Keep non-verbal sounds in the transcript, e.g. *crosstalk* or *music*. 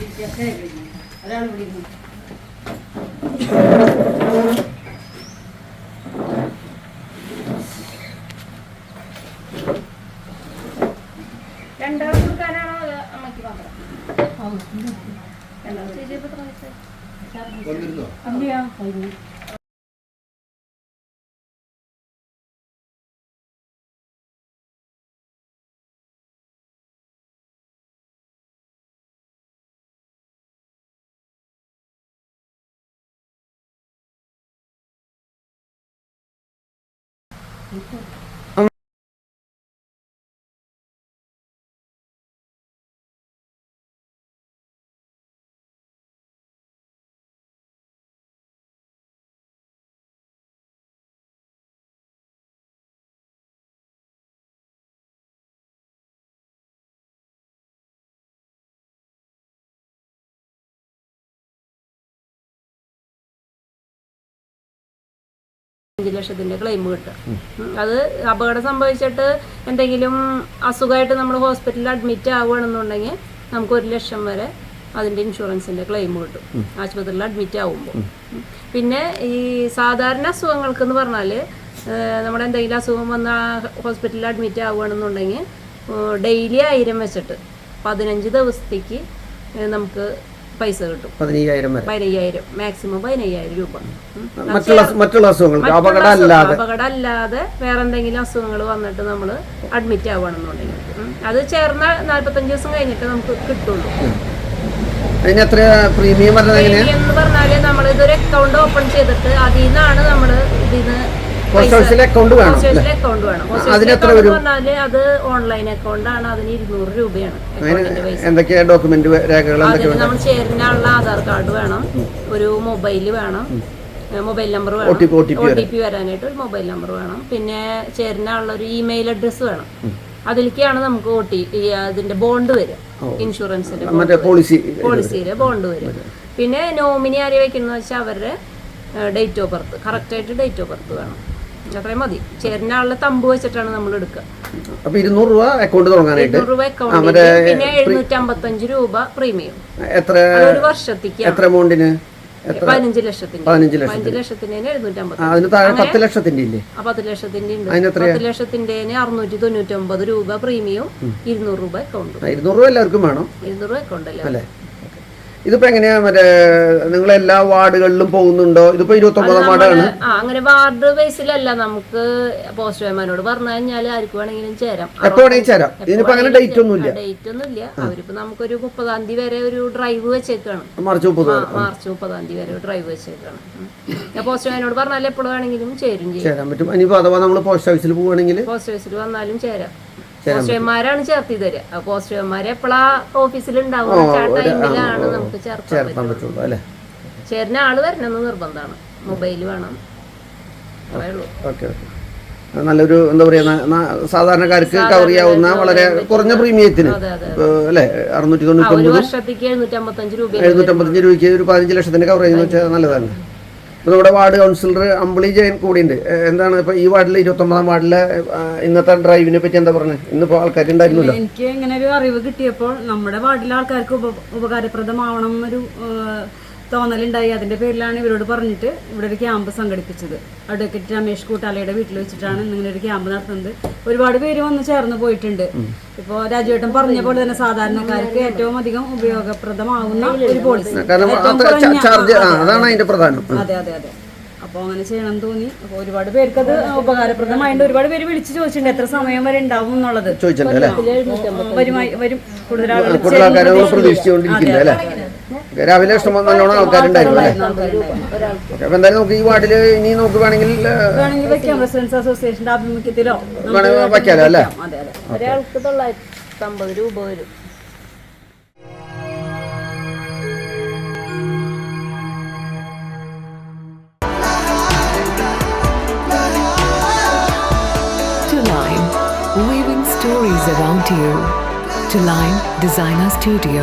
ഇവിടെ ഇരുന്നു രണ്ടാൾ കൊടുക്കാനാണോ അമ്മയ്ക്ക് മാത്രം? രണ്ടാൾ ചേച്ചി ഇപ്പൊ എത്ര *laughs* വയസ്സായി? അഞ്ച് ലക്ഷത്തിന്റെ ക്ലെയിം കിട്ടുക. അത് അപകടം സംഭവിച്ചിട്ട് എന്തെങ്കിലും അസുഖമായിട്ട് നമ്മൾ ഹോസ്പിറ്റലിൽ അഡ്മിറ്റ് ആവുകയാണെന്നുണ്ടെങ്കിൽ നമുക്ക് ഒരു ലക്ഷം വരെ അതിന്റെ ഇൻഷുറൻസിന്റെ ക്ലെയിം കിട്ടും. ആശുപത്രിയിൽ അഡ്മിറ്റ് ആവുമ്പോൾ. പിന്നെ ഈ സാധാരണ അസുഖങ്ങൾക്ക് എന്ന് പറഞ്ഞാൽ നമ്മുടെ എന്തെങ്കിലും അസുഖം വന്ന ഹോസ്പിറ്റലിൽ അഡ്മിറ്റ് ആവുകയാണെന്നുണ്ടെങ്കിൽ ഡെയിലി ആയിരം വെച്ചിട്ട് പതിനഞ്ച് ദിവസത്തേക്ക് നമുക്ക് പൈസ കിട്ടും. പതിനയ്യായിരം വരെ. പതിനയ്യായിരം മാക്സിമം പതിനയ്യായിരം രൂപ. മറ്റുള്ള മറ്റുള്ള അസുഖങ്ങൾക്ക് മറ്റുള്ള അപകടം അല്ലാതെ. വേറെ എന്തെങ്കിലും അസുഖങ്ങൾ വന്നിട്ട് നമ്മൾ അഡ്മിറ്റ് ആവുകയാണെന്നുണ്ടെങ്കിൽ. അത് ചേർന്ന നാല്പത്തഞ്ച് ദിവസം കഴിഞ്ഞിട്ട് നമുക്ക് കിട്ടുള്ളൂ. അതിന് എത്ര പ്രീമിയം എന്ന് പറഞ്ഞാൽ നമ്മൾ ഇതൊരു അക്കൗണ്ട് ഓപ്പൺ ചെയ്തിട്ട് അതിൽ നിന്നാണ് നമ്മൾ ഇതിന് പോസ്റ്റ് ഓഫീസിലെ അക്കൗണ്ട് വേണം അല്ലേ? അക്കൗണ്ട് വേണം. എത്ര വരും? പറഞ്ഞാൽ അത് ഓൺലൈൻ അക്കൗണ്ട് ആണ്. അതിന് ഇരുന്നൂറ് രൂപയാണ് എന്തൊക്കെയാ ഡോക്യുമെന്റ് രേഖകൾ നമ്മൾ ചേരുന്നുള്ള ആധാർ കാർഡ് വേണം ഒരു മൊബൈൽ വേണം മൊബൈൽ നമ്പർ വേണം ഒ ടി പി വരാനായിട്ട് ഒരു മൊബൈൽ നമ്പർ വേണം. പിന്നെ ചേരുന്നുള്ള ഒരു ഇമെയിൽ അഡ്രസ് വേണം. അതിലേക്കാണ് നമുക്ക് ഒ ടി അതിന്റെ ബോണ്ട് വരിക. ഇൻഷുറൻസിന്റെ പോളിസിയിലെ ബോണ്ട് വരും. പിന്നെ നോമിനി ആരെ വെക്കുന്ന വെച്ചാൽ അവരുടെ ഡേറ്റ് ഓഫ് ബർത്ത് കറക്റ്റായിട്ട് ഡേറ്റ് ഓഫ് ബർത്ത് വേണം. അത്രയും മതി. ചേരുന്ന ആളുടെ തമ്പ് വെച്ചിട്ടാണ് നമ്മൾ എടുക്കുക. അപ്പൊ ഇരുന്നൂറ് രൂപ അക്കൗണ്ട് തുടങ്ങാനായിട്ട്. രൂപ പിന്നെ എഴുന്നൂറ്റി അമ്പത്തഞ്ച് രൂപ പ്രീമിയം എത്ര ഒരു വർഷത്തേക്ക്. എത്ര എമൗണ്ടിന് പതിനഞ്ച് ലക്ഷത്തിന്റെ പതിനഞ്ച് പത്ത് ഇല്ലേ? പത്ത് ഉണ്ട്? പത്ത് അറുന്നൂറ്റി തൊണ്ണൂറ്റി ഒമ്പത് രൂപ പ്രീമിയം ഇരുന്നൂറ് രൂപ അക്കൗണ്ട് ഇരുന്നൂറ് രൂപ എല്ലാവർക്കും വേണം. ഇരുന്നൂറ് രൂപ അക്കൗണ്ട് അല്ലേ? ഇതിപ്പോ എങ്ങനെയാ മറ്റേ നിങ്ങൾ എല്ലാ വാർഡുകളിലും പോകുന്നുണ്ടോ? ഇതിപ്പോ ഇരുപത്തി ഒമ്പതാം വാർഡാണ്. അങ്ങനെ വാർഡ് ബേസിലല്ല നമുക്ക് പോസ്റ്റ്മാനോട് പറഞ്ഞു കഴിഞ്ഞാൽ ആർക്ക് വേണമെങ്കിലും ചേരാം. എപ്പോ വേണമെങ്കിലും ചേരാം. ഇതിനിപ്പോ അങ്ങനെ ഡേറ്റ് ഒന്നും ഇല്ല ഡേറ്റ് ഒന്നും ഇല്ല അവരിപ്പോ നമുക്കൊരു മുപ്പതാം തീയതി വരെ ഒരു ഡ്രൈവ് വെച്ചേക്കാണ്. മാർച്ച് മുപ്പത് മാർച്ച് മുപ്പതാം തീയതി വരെ ഒരു ഡ്രൈവ് വെച്ചേക്കാണ്. ഞാൻ പോസ്റ്റ്മാനോട് പറഞ്ഞാൽ എപ്പോഴും വേണമെങ്കിലും ചേരും ചേരാൻ പറ്റും. ഇനിയിപ്പോ അഥവാ നമ്മൾ പോസ്റ്റ് ഓഫീസിൽ പോവുകയാണെങ്കിൽ പോസ്റ്റ് ഓഫീസിൽ വന്നാലും ചേരാം. പോസ്റ്റ്മാരാണ് ചേർത്തി തരിക ആ പോസ്റ്റ്മാരെ എപ്പോഴാ ഓഫീസിൽ ഉണ്ടാവും ആ ടൈമിലാണ് നമുക്ക് ചേർക്കാൻ പറ്റുള്ളൂ അല്ലേ? ചേരുന്ന ആൾ വരണമെന്ന് നിർബന്ധമാണ്. മൊബൈൽ വേണം. ഓക്കെ ഓക്കെ നല്ലൊരു എന്താ പറയാ സാധാരണക്കാർക്ക് കവർ ചെയ്യാവുന്ന വളരെ കുറഞ്ഞ പ്രീമിയത്തിന്. അല്ലെ അറുന്നൂറ്റി തൊണ്ണൂറ്റി ഒമ്പത് എഴുന്നൂറ്റമ്പത്തഞ്ച് രൂപയ്ക്ക് ഒരു പതിനഞ്ച് ലക്ഷത്തിന്റെ കവറേജ് എന്ന് വെച്ചാൽ നല്ലതാണ്. ഇപ്പൊ നമ്മുടെ വാർഡ് കൗൺസിലർ അമ്പിളി ജയൻ കൂടിയുണ്ട്. എന്താണ് ഇപ്പൊ ഈ വാർഡിൽ ഇരുപത്തി ഒമ്പതാം വാർഡിലെ ഇന്നത്തെ ഡ്രൈവിനെ പറ്റി എന്താ പറഞ്ഞത് ഇന്നിപ്പോ ആൾക്കാർ ഉണ്ടായിരുന്നല്ലോ. എനിക്ക് ഇങ്ങനെ ഒരു അറിവ് കിട്ടിയപ്പോൾ നമ്മുടെ വാർഡിലെ ആൾക്കാർക്ക് ഉപകാരപ്രദമാവണം ഏഹ്, തോന്നലുണ്ടായി. അതിന്റെ പേരിലാണ് ഇവരോട് പറഞ്ഞിട്ട് ഇവിടെ ഒരു ക്യാമ്പ് സംഘടിപ്പിച്ചത്. അഡ്വക്കേറ്റ് രമേഷ് കൂട്ടാലയുടെ വീട്ടിൽ വെച്ചിട്ടാണ് ഇങ്ങനെ ഒരു ക്യാമ്പ് നടത്തുന്നത്. ഒരുപാട് പേര് വന്ന് ചേർന്ന് പോയിട്ടുണ്ട്. ഇപ്പോൾ രാജുവേട്ടൻ പറഞ്ഞ പോലെ തന്നെ സാധാരണക്കാർക്ക് ഏറ്റവും അധികം ഉപയോഗപ്രദമാവുന്ന ഒരു പോളിസി അതാണ് അതിന്റെ പ്രധാനം. അതെ അതെ അതെ. അപ്പോൾ അങ്ങനെ ചെയ്യണം തോന്നി. അപ്പോൾ ഒരുപാട് പേർക്ക് അത് ഉപകാരപ്രദമായിട്ട് ഒരുപാട് പേര് വിളിച്ചു ചോദിച്ചിട്ടുണ്ട് എത്ര സമയം വരെ ഉണ്ടാവും എന്നുള്ളത്. ചോദിച്ചിട്ടുണ്ട് അല്ലേ? വരുമായി വരും. കൂടുതൽ ആളുകൾ ഓക്കേ, രാവിലെ ഇഷ്ടം നല്ലോണം ആൾക്കാരുണ്ടായിരുന്നു അല്ലേ? ഓക്കെ അപ്പൊ എന്തായാലും നമുക്ക് ഈ വാർഡിൽ ഇനി നമുക്ക് വേണമെങ്കിൽ വേണമെങ്കിൽ വെക്കാം. റെസിഡൻസ് അസോസിയേഷന്റെ ആഭിമുഖ്യത്തിലോ വേണമെങ്കിൽ വെക്കാലോ അല്ലേ? അതെ അതെ. ഒരാൾക്ക് തൊള്ളായിരത്തി അമ്പത് രൂപ വരും. Stories around you. To Line Designer Studio,